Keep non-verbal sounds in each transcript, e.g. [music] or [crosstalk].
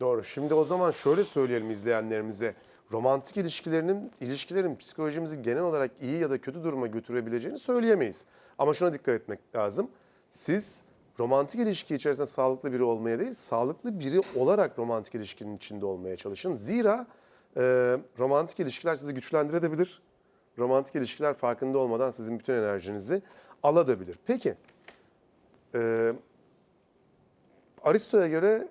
Doğru. Şimdi o zaman şöyle söyleyelim izleyenlerimize. Romantik ilişkilerinin ilişkilerin psikolojimizi genel olarak iyi ya da kötü duruma götürebileceğini söyleyemeyiz. Ama şuna dikkat etmek lazım. Siz romantik ilişki içerisinde sağlıklı biri olmaya değil, sağlıklı biri olarak romantik ilişkinin içinde olmaya çalışın. Zira e, romantik ilişkiler sizi güçlendirebilir. Romantik ilişkiler farkında olmadan sizin bütün enerjinizi alabilir. Peki, e, Aristo'ya göre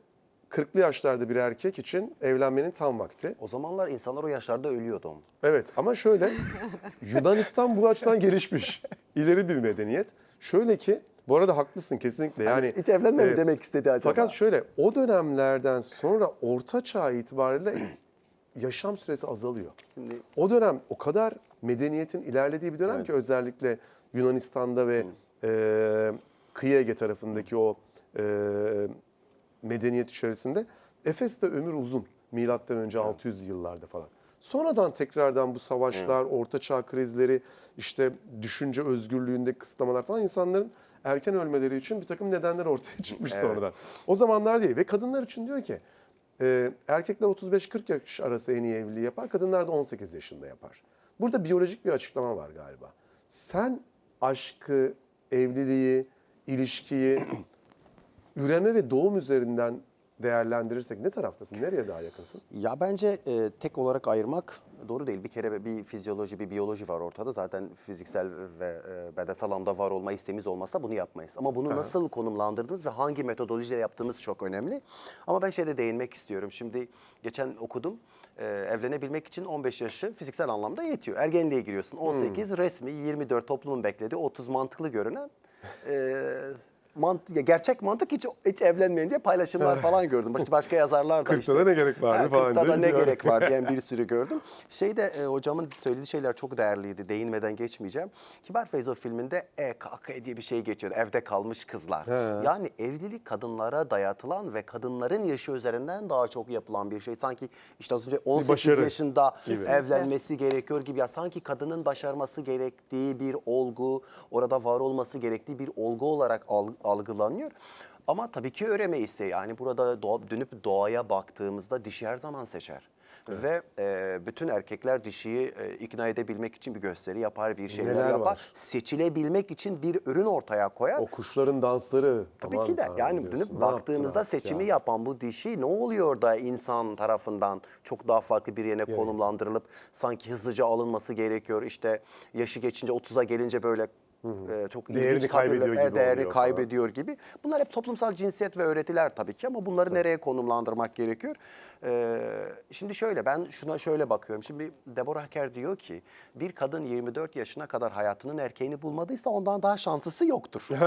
40'lı yaşlarda bir erkek için evlenmenin tam vakti. O zamanlar insanlar o yaşlarda ölüyordu. Evet ama şöyle [laughs] Yunanistan bu açıdan gelişmiş. İleri bir medeniyet. Şöyle ki bu arada haklısın kesinlikle. Yani Hiç evlenme mi e, demek istedi acaba? Fakat şöyle o dönemlerden sonra orta çağ itibariyle [clears throat] yaşam süresi azalıyor. Şimdi O dönem o kadar medeniyetin ilerlediği bir dönem ki özellikle Yunanistan'da ve e, kıyı Ege tarafındaki o e, medeniyet içerisinde Efes'te ömür uzun. Milattan önce 600 yıllarda falan. Sonradan tekrardan bu savaşlar, orta çağ krizleri, işte düşünce özgürlüğünde kısıtlamalar falan insanların erken ölmeleri için bir takım nedenler ortaya çıkmış sonradan. O zamanlar değil ve kadınlar için diyor ki ee, erkekler 35-40 yaş arası en iyi evliliği yapar, kadınlar da 18 yaşında yapar. Burada biyolojik bir açıklama var galiba. Sen aşkı, evliliği, ilişkiyi üreme ve doğum üzerinden değerlendirirsek ne taraftasın? Nereye daha yakınsın? Ya bence e, tek olarak ayırmak doğru değil. Bir kere bir fizyoloji, bir biyoloji var ortada. Zaten fiziksel ve e, bedensel anlamda var olma isteğimiz olmasa bunu yapmayız. Ama bunu nasıl konumlandırdığımız ve hangi metodolojiyle yaptığımız çok önemli. Ama ben şeyde değinmek istiyorum. Şimdi geçen okudum. E, evlenebilmek için 15 yaşı fiziksel anlamda yetiyor. Ergenliğe giriyorsun. 18 resmi, 24 toplumun beklediği, 30 mantıklı görünen e, mant ya gerçek mantık hiç, hiç evlenmeyin diye paylaşımlar falan gördüm. İşte başka yazarlar da 40'ta da ne gerek vardı Ha, falan 40'ta da diye ne diyor. gerek [laughs] var diyen bir sürü gördüm. Şeyde e, hocamın söylediği şeyler çok değerliydi. Değinmeden geçmeyeceğim. Kibar Feyzo filminde EKK diye bir şey geçiyor. Evde kalmış kızlar. Yani evlilik kadınlara dayatılan ve kadınların yaşı üzerinden daha çok yapılan bir şey. Sanki işte az önce 18 başarı yaşında gibi. evlenmesi gerekiyor gibi. Ya sanki kadının başarması gerektiği bir olgu, orada var olması gerektiği bir olgu olarak al- algılanıyor. Ama tabii ki öğremeyiz de yani burada doğa- dönüp doğaya baktığımızda dişi her zaman seçer. Ve e, bütün erkekler dişiyi e, ikna edebilmek için bir gösteri yapar, bir şeyler Neler yapar. var? Seçilebilmek için bir ürün ortaya koyar. O kuşların dansları. Tabii aman ki de yani diyorsun. dönüp Ne baktığımızda seçimi ya? yapan bu dişi ne oluyor da insan tarafından çok daha farklı bir yerine konumlandırılıp sanki hızlıca alınması gerekiyor. İşte yaşı geçince 30'a gelince böyle e, çok Değerini ilginç kaybediyor tabirler- gibi değerini oluyor falan. kaybediyor gibi. Bunlar hep toplumsal cinsiyet ve öğretiler tabii ki ama bunları nereye konumlandırmak gerekiyor? Ee, şimdi şöyle ben şuna şöyle bakıyorum. Şimdi Deborah Hacker diyor ki bir kadın 24 yaşına kadar hayatının erkeğini bulmadıysa ondan daha şanslısı yoktur. [laughs]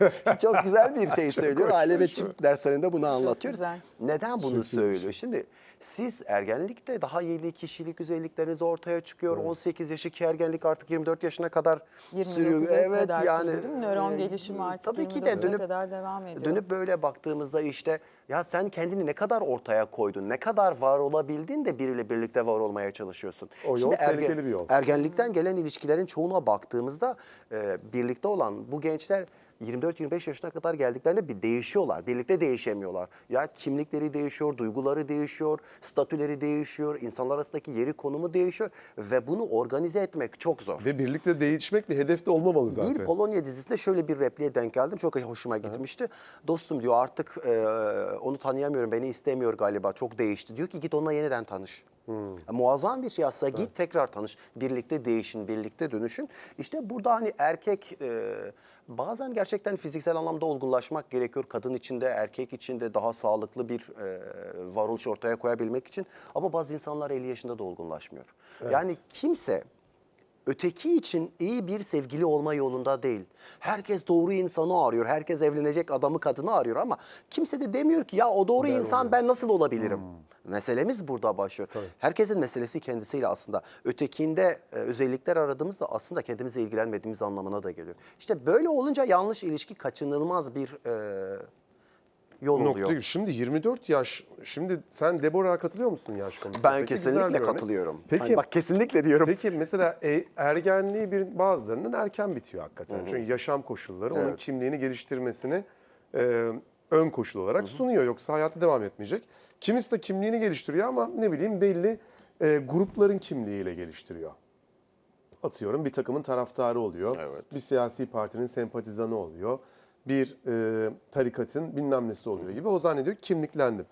[laughs] Çok güzel bir şey söylüyor. Aile ve çift derslerinde bunu anlatıyor. güzel. Neden bunu söylüyor? Şimdi siz ergenlikte daha yeni kişilik özellikleriniz ortaya çıkıyor. 18 yaşındaki ergenlik artık 24 yaşına kadar 29'a sürüyor. Kadar sürdü değil mi? Nöron e, gelişimi artık tabii ki de 29'a dönüp kadar devam ediyor. Dönüp böyle baktığımızda işte ya sen kendini ne kadar ortaya koydun, ne kadar var olabildin de biriyle birlikte var olmaya çalışıyorsun. O yol tehlikeli bir yol. Ergenlikten gelen ilişkilerin çoğuna baktığımızda e, birlikte olan bu gençler 24-25 yaşına kadar geldiklerinde bir değişiyorlar. Birlikte değişemiyorlar. Ya kimlikleri değişiyor, duyguları değişiyor, statüleri değişiyor, insanlar arasındaki yeri konumu değişiyor ve bunu organize etmek çok zor. Ve birlikte değişmek bir hedefte olmamalı zaten. Bir Polonya dizisinde şöyle bir repliğe denk geldim. Çok hoşuma gitmişti. Dostum diyor artık e, onu tanıyamıyorum, beni istemiyor galiba. Çok değişti. Diyor ki git onunla yeniden tanış. Muazzam bir şey aslında. Git tekrar tanış. Birlikte değişin, birlikte dönüşün. İşte burada hani erkek e, bazen gerçekten fiziksel anlamda olgunlaşmak gerekiyor. Kadın için de erkek için de daha sağlıklı bir e, varoluş ortaya koyabilmek için. Ama bazı insanlar 50 yaşında da olgunlaşmıyor. Yani kimse öteki için iyi bir sevgili olma yolunda değil. Herkes doğru insanı arıyor. Herkes evlenecek adamı kadını arıyor ama kimse de demiyor ki ya o doğru insan ben nasıl olabilirim? Meselemiz burada başlıyor. Herkesin meselesi kendisiyle aslında. Ötekinde e, özellikler aradığımızda aslında kendimize ilgilenmediğimiz anlamına da geliyor. İşte böyle olunca yanlış ilişki kaçınılmaz bir e, yol nokta, oluyor. Şimdi 24 yaş, şimdi sen Deborah'a katılıyor musun yaş konusunda? Ben peki, kesinlikle katılıyorum. Hani peki, hani bak kesinlikle diyorum. Peki mesela e, ergenliği bir, bazılarının erken bitiyor hakikaten. Hı-hı. Çünkü yaşam koşulları evet. onun kimliğini geliştirmesini e, ön koşul olarak Hı-hı. sunuyor. Yoksa hayata devam etmeyecek. Kimisi de kimliğini geliştiriyor ama ne bileyim belli e, grupların kimliğiyle geliştiriyor atıyorum bir takımın taraftarı oluyor. Evet. Bir siyasi partinin sempatizanı oluyor bir e, tarikatın bilmem nesi oluyor gibi. O zannediyor ki kimliklendim.